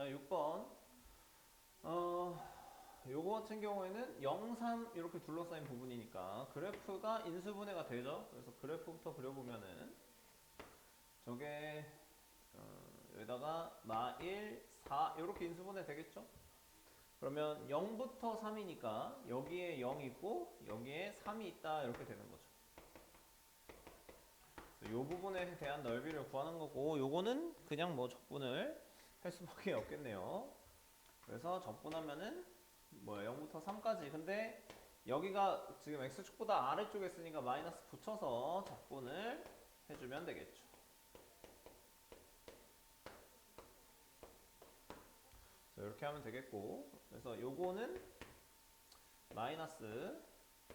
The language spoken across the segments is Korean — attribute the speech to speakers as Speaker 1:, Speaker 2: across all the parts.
Speaker 1: 자, 6번. 어, 요거 같은 경우에는 0, 3 이렇게 둘러싸인 부분이니까 그래프가 인수분해가 되죠. 그래서 그래프부터 그려보면은 저게 어, 여기다가 마 1, 4 이렇게 인수분해 되겠죠? 그러면 0부터 3이니까 여기에 0이 있고 여기에 3이 있다 이렇게 되는 거죠. 이 부분에 대한 넓이를 구하는 거고 요거는 그냥 뭐 적분을 할 수밖에 없겠네요. 그래서 적분하면은 뭐야 0부터 3까지 근데 여기가 지금 x축보다 아래쪽에 있으니까 마이너스 붙여서 적분을 해주면 되겠죠. 자, 이렇게 하면 되겠고 그래서 요거는 마이너스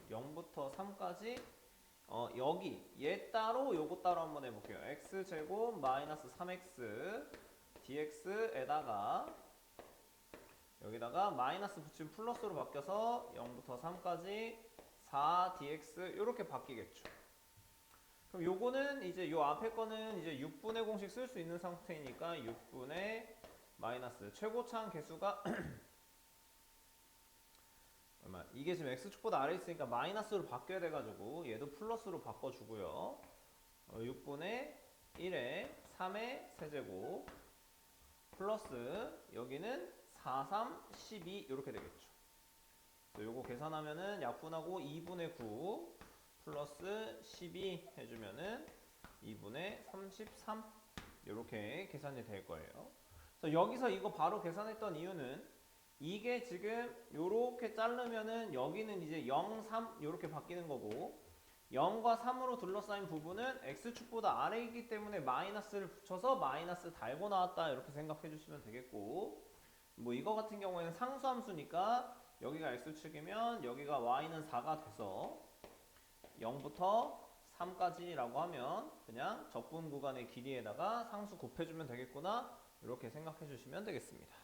Speaker 1: 0부터 3까지 어, 여기 얘 따로 요거 따로 한번 해볼게요. x제곱 마이너스 3x dx에다가 여기다가 마이너스 붙이면 플러스로 바뀌어서 0부터 3까지 4dx 이렇게 바뀌겠죠. 그럼 요거는 이제 요 앞에 거는 이제 6분의 공식 쓸 수 있는 상태이니까 6분의 마이너스 최고차항 개수가 얼마? 이게 지금 x축보다 아래 있으니까 마이너스로 바뀌어야 돼가지고 얘도 플러스로 바꿔주고요. 어, 6분의 1에 3의 세제곱 플러스 여기는 4, 3, 12 이렇게 되겠죠. 요거 계산하면은 약분하고 2분의 9 플러스 12 해주면은 2분의 33 이렇게 계산이 될 거예요. 그래서 여기서 이거 바로 계산했던 이유는 이게 지금 요렇게 자르면은 여기는 이제 0, 3 요렇게 바뀌는 거고 0과 3으로 둘러싸인 부분은 x축보다 아래이기 때문에 마이너스를 붙여서 마이너스 달고 나왔다. 이렇게 생각해 주시면 되겠고. 뭐 이거 같은 경우에는 상수함수니까 여기가 x축이면 여기가 y는 4가 돼서 0부터 3까지라고 하면 그냥 적분 구간의 길이에다가 상수 곱해주면 되겠구나. 이렇게 생각해 주시면 되겠습니다.